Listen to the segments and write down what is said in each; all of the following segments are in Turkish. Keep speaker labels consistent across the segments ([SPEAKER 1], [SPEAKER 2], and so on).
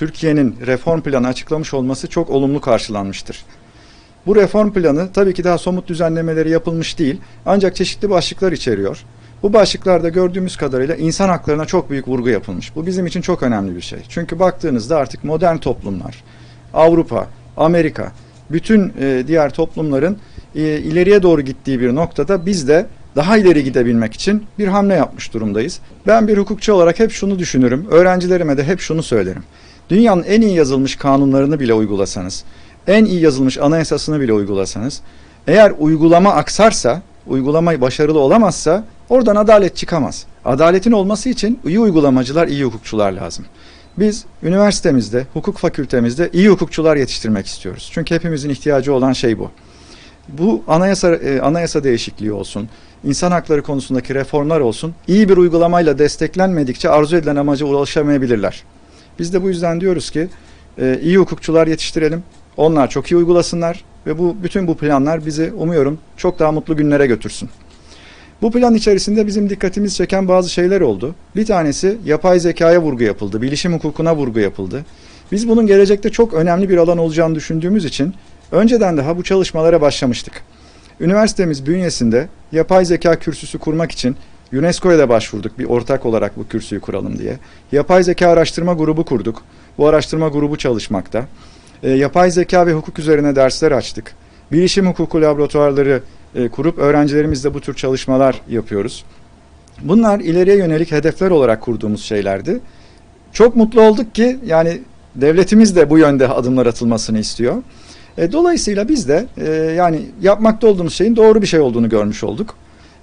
[SPEAKER 1] Türkiye'nin reform planı açıklamış olması çok olumlu karşılanmıştır. Bu reform planı tabii ki daha somut düzenlemeleri yapılmış değil ancak çeşitli başlıklar içeriyor. Bu başlıklarda gördüğümüz kadarıyla insan haklarına çok büyük vurgu yapılmış. Bu bizim için çok önemli bir şey. Çünkü baktığınızda artık modern toplumlar, Avrupa, Amerika, bütün e, diğer toplumların e, ileriye doğru gittiği bir noktada biz de daha ileri gidebilmek için bir hamle yapmış durumdayız. Ben bir hukukçu olarak hep şunu düşünürüm, öğrencilerime de hep şunu söylerim. Dünyanın en iyi yazılmış kanunlarını bile uygulasanız, en iyi yazılmış anayasasını bile uygulasanız, eğer uygulama aksarsa, uygulama başarılı olamazsa oradan adalet çıkamaz. Adaletin olması için iyi uygulamacılar, iyi hukukçular lazım. Biz üniversitemizde, hukuk fakültemizde iyi hukukçular yetiştirmek istiyoruz. Çünkü hepimizin ihtiyacı olan şey bu. Bu anayasa e, anayasa değişikliği olsun, insan hakları konusundaki reformlar olsun, iyi bir uygulamayla desteklenmedikçe arzu edilen amaca ulaşamayabilirler. Biz de bu yüzden diyoruz ki e, iyi hukukçular yetiştirelim. Onlar çok iyi uygulasınlar ve bu bütün bu planlar bizi umuyorum çok daha mutlu günlere götürsün. Bu plan içerisinde bizim dikkatimizi çeken bazı şeyler oldu. Bir tanesi yapay zekaya vurgu yapıldı, bilişim hukukuna vurgu yapıldı. Biz bunun gelecekte çok önemli bir alan olacağını düşündüğümüz için önceden daha bu çalışmalara başlamıştık. Üniversitemiz bünyesinde yapay zeka kürsüsü kurmak için UNESCO'ya da başvurduk bir ortak olarak bu kürsüyü kuralım diye. Yapay zeka araştırma grubu kurduk. Bu araştırma grubu çalışmakta. E, yapay zeka ve hukuk üzerine dersler açtık. Bilişim hukuku laboratuvarları e, kurup öğrencilerimizle bu tür çalışmalar yapıyoruz. Bunlar ileriye yönelik hedefler olarak kurduğumuz şeylerdi. Çok mutlu olduk ki yani devletimiz de bu yönde adımlar atılmasını istiyor. E, dolayısıyla biz de e, yani yapmakta olduğumuz şeyin doğru bir şey olduğunu görmüş olduk.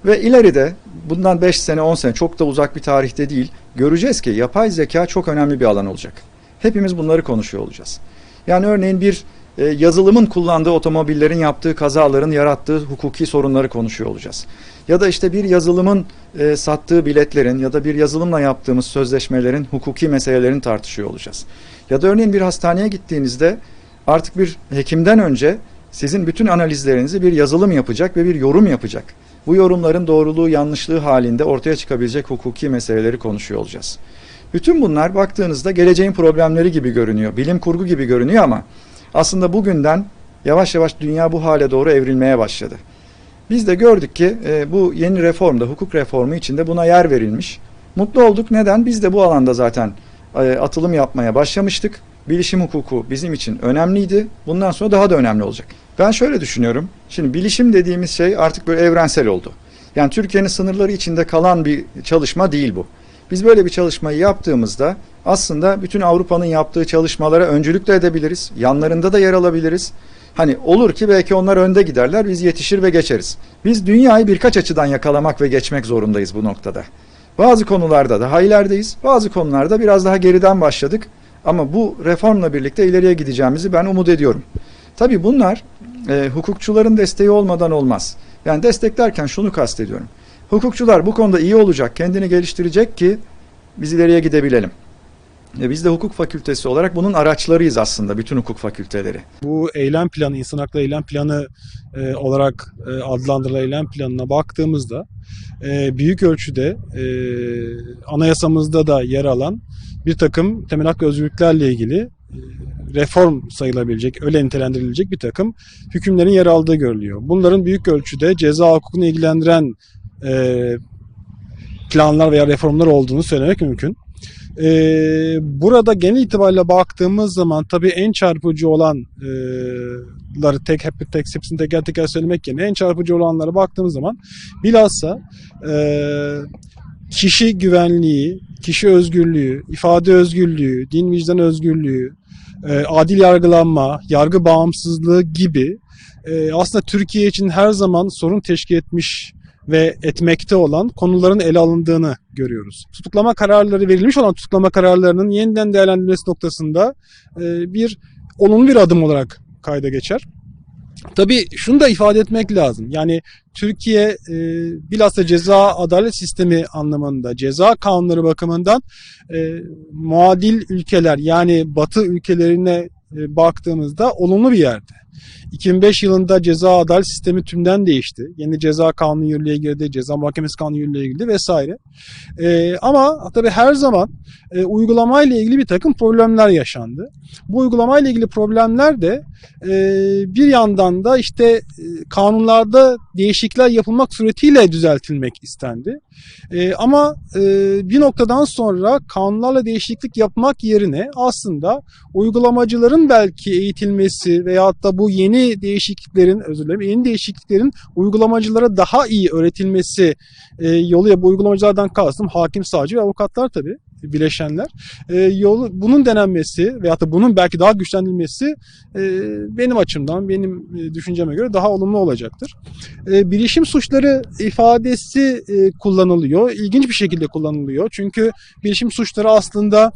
[SPEAKER 1] Ve ileride bundan 5 sene 10 sene çok da uzak bir tarihte değil göreceğiz ki yapay zeka çok önemli bir alan olacak. Hepimiz bunları konuşuyor olacağız. Yani örneğin bir e, yazılımın kullandığı otomobillerin yaptığı kazaların yarattığı hukuki sorunları konuşuyor olacağız. Ya da işte bir yazılımın e, sattığı biletlerin ya da bir yazılımla yaptığımız sözleşmelerin hukuki meselelerini tartışıyor olacağız. Ya da örneğin bir hastaneye gittiğinizde artık bir hekimden önce sizin bütün analizlerinizi bir yazılım yapacak ve bir yorum yapacak. Bu yorumların doğruluğu yanlışlığı halinde ortaya çıkabilecek hukuki meseleleri konuşuyor olacağız. Bütün bunlar baktığınızda geleceğin problemleri gibi görünüyor. Bilim kurgu gibi görünüyor ama aslında bugünden yavaş yavaş dünya bu hale doğru evrilmeye başladı. Biz de gördük ki e, bu yeni reformda, hukuk reformu içinde buna yer verilmiş. Mutlu olduk. Neden? Biz de bu alanda zaten e, atılım yapmaya başlamıştık. Bilişim hukuku bizim için önemliydi. Bundan sonra daha da önemli olacak. Ben şöyle düşünüyorum. Şimdi bilişim dediğimiz şey artık böyle evrensel oldu. Yani Türkiye'nin sınırları içinde kalan bir çalışma değil bu. Biz böyle bir çalışmayı yaptığımızda aslında bütün Avrupa'nın yaptığı çalışmalara öncülük de edebiliriz. Yanlarında da yer alabiliriz. Hani olur ki belki onlar önde giderler, biz yetişir ve geçeriz. Biz dünyayı birkaç açıdan yakalamak ve geçmek zorundayız bu noktada. Bazı konularda daha ilerideyiz, bazı konularda biraz daha geriden başladık. Ama bu reformla birlikte ileriye gideceğimizi ben umut ediyorum. Tabii bunlar e, hukukçuların desteği olmadan olmaz. Yani desteklerken şunu kastediyorum. Hukukçular bu konuda iyi olacak, kendini geliştirecek ki biz ileriye gidebilelim. E, biz de hukuk fakültesi olarak bunun araçlarıyız aslında bütün hukuk fakülteleri.
[SPEAKER 2] Bu eylem planı, insan hakları eylem planı e, olarak e, adlandırılan eylem planına baktığımızda e, büyük ölçüde e, anayasamızda da yer alan bir takım temel hak ve özgürlüklerle ilgili e, reform sayılabilecek, öyle nitelendirilecek bir takım hükümlerin yer aldığı görülüyor. Bunların büyük ölçüde ceza hukukunu ilgilendiren e, planlar veya reformlar olduğunu söylemek mümkün. Ee, burada genel itibariyle baktığımız zaman tabii en çarpıcı olanları tek hep tek hepsini teker teker söylemek yerine en çarpıcı olanlara baktığımız zaman bilhassa e, kişi güvenliği, kişi özgürlüğü, ifade özgürlüğü, din vicdan özgürlüğü, e, adil yargılanma, yargı bağımsızlığı gibi e, aslında Türkiye için her zaman sorun teşkil etmiş ve etmekte olan konuların ele alındığını görüyoruz. Tutuklama kararları verilmiş olan tutuklama kararlarının yeniden değerlendirilmesi noktasında e, bir olumlu bir adım olarak kayda geçer. Tabii şunu da ifade etmek lazım. Yani Türkiye e, bilhassa ceza adalet sistemi anlamında, ceza kanunları bakımından e, muadil ülkeler yani batı ülkelerine e, baktığımızda olumlu bir yerde. 2005 yılında ceza adalet sistemi tümden değişti. Yeni ceza kanunu yürürlüğe girdi, ceza mahkemesi kanunu yürürlüğe girdi vesaire. Ee, ama tabii her zaman e, uygulamayla ilgili bir takım problemler yaşandı. Bu uygulamayla ilgili problemler de e, bir yandan da işte e, kanunlarda değişiklikler yapılmak suretiyle düzeltilmek istendi. E, ama e, bir noktadan sonra kanunlarla değişiklik yapmak yerine aslında uygulamacıların belki eğitilmesi veyahut da bu yeni değişikliklerin özür dilerim yeni değişikliklerin uygulamacılara daha iyi öğretilmesi e, yoluyla bu uygulamacılardan kastım hakim, savcı ve avukatlar tabii bileşenler. E, yolu bunun denenmesi veyahut da bunun belki daha güçlendirilmesi e, benim açımdan, benim e, düşünceme göre daha olumlu olacaktır. E, bilişim suçları ifadesi e, kullanılıyor. İlginç bir şekilde kullanılıyor. Çünkü bilişim suçları aslında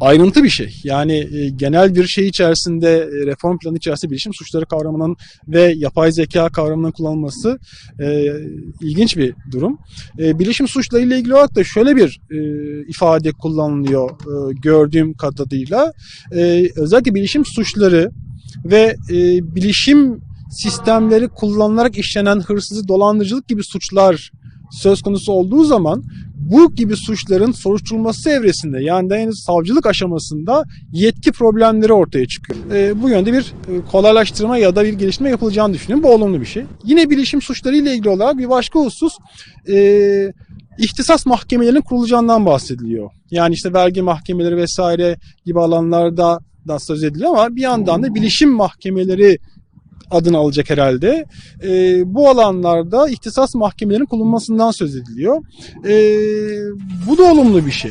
[SPEAKER 2] ayrıntı bir şey. Yani e, genel bir şey içerisinde, e, reform planı içerisinde bilişim suçları kavramının ve yapay zeka kavramının kullanılması e, ilginç bir durum. E, bilişim suçları ile ilgili olarak da şöyle bir e, ifade kullanılıyor e, gördüğüm kadarıyla. E, özellikle bilişim suçları ve e, bilişim sistemleri kullanılarak işlenen hırsızlık, dolandırıcılık gibi suçlar söz konusu olduğu zaman bu gibi suçların soruşturulması evresinde yani henüz savcılık aşamasında yetki problemleri ortaya çıkıyor. E, bu yönde bir e, kolaylaştırma ya da bir geliştirme yapılacağını düşünüyorum. Bu olumlu bir şey. Yine bilişim suçları ile ilgili olarak bir başka husus e, ihtisas mahkemelerinin kurulacağından bahsediliyor. Yani işte vergi mahkemeleri vesaire gibi alanlarda da söz ediliyor ama bir yandan da bilişim mahkemeleri adını alacak herhalde. E, bu alanlarda ihtisas mahkemelerinin kurulmasından söz ediliyor. E, bu da olumlu bir şey.